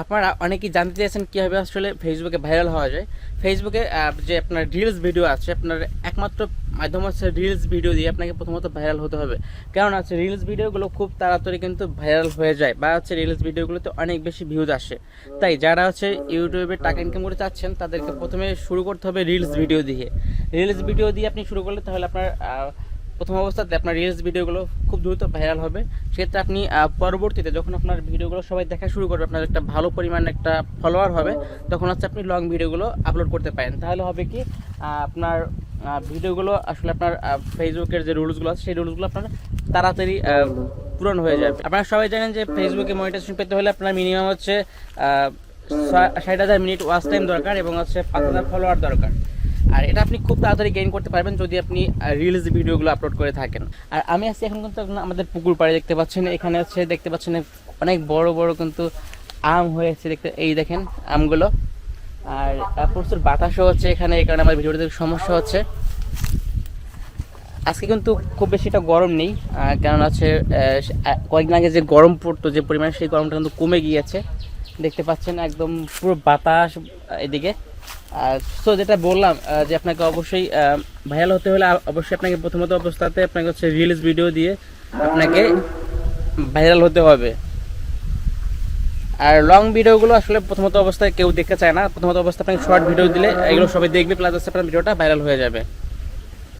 আপনারা অনেকেই জানতে চাইছেন কীভাবে আসলে ফেসবুকে ভাইরাল হওয়া যায়। ফেসবুকে যে আপনার রিলস ভিডিও আছে, আপনার একমাত্র মাধ্যম হচ্ছে রিলস ভিডিও দিয়ে আপনাকে প্রথমত ভাইরাল হতে হবে। কারণ আছে রিলস ভিডিওগুলো খুব তাড়াতাড়ি কিন্তু ভাইরাল হয়ে যায় বা হচ্ছে রিলস ভিডিওগুলোতে অনেক বেশি ভিউজ আসে। তাই যারা হচ্ছে ইউটিউবে টাকা ইনকাম করতে চাচ্ছেন, তাদেরকে প্রথমে শুরু করতে হবে রিলস ভিডিও দিয়ে। রিলস ভিডিও দিয়ে আপনি শুরু করলে তাহলে আপনার প্রথম অবস্থাতে আপনার রিলস ভিডিওগুলো খুব দ্রুত ভাইরাল হবে। সেক্ষেত্রে আপনি পরবর্তীতে যখন আপনার ভিডিওগুলো সবাই দেখা শুরু করবে, আপনার একটা ভালো পরিমাণ একটা ফলোয়ার হবে, তখন হচ্ছে আপনি লং ভিডিওগুলো আপলোড করতে পারেন। তাহলে হবে কি আপনার ভিডিওগুলো আসলে আপনার ফেসবুকের যে রুলসগুলো আছে, সেই রুলসগুলো আপনার তাড়াতাড়ি পূরণ হয়ে যাবে। আপনারা সবাই জানেন যে ফেসবুকে মনিটাইজেশন পেতে হলে আপনার মিনিমাম হচ্ছে ষাট হাজার মিনিট ওয়াচ টাইম দরকার এবং হচ্ছে পাঁচ হাজার ফলোয়ার দরকার। আর এটা আপনি খুব তাড়াতাড়ি গেইন করতে পারবেন যদি আপনি রিলস ভিডিওগুলো আপলোড করে থাকেন। আর আমি আছি এখন কিন্তু আমাদের পুকুর পাড়ে দেখতে পাচ্ছেন। এখানে হচ্ছে দেখতে পাচ্ছেন অনেক বড় বড় কিন্তু আম হয়েছে দেখতে। এই দেখেন আমগুলো। আর প্রচুর বাতাসও হচ্ছে এখানে এই কারণে আমার ভিডিওতে সমস্যা হচ্ছে। আজকে কিন্তু খুব বেশি একটা গরম নেই কারণ আহ, কয়েকদিন আগে যে গরম পড়তো যে পরিমাণে সেই গরমটা কিন্তু কমে গিয়েছে। দেখতে পাচ্ছেন একদম পুরো বাতাস এদিকে। সো যেটা বললাম যে আপনাকে অবশ্যই ভাইরাল হতে হলে অবশ্যই আপনাকে প্রথমত অবস্থাতে আপনাকে হচ্ছে রিলস ভিডিও দিয়ে আপনাকে ভাইরাল হতে হবে। আর লং ভিডিওগুলো আসলে প্রথমত অবস্থায় কেউ দেখতে চায় না। প্রথমত অবস্থা আপনাকে শর্ট ভিডিও দিলে এগুলো সবাই দেখবে প্লাস আপনার ভিডিওটা ভাইরাল হয়ে যাবে।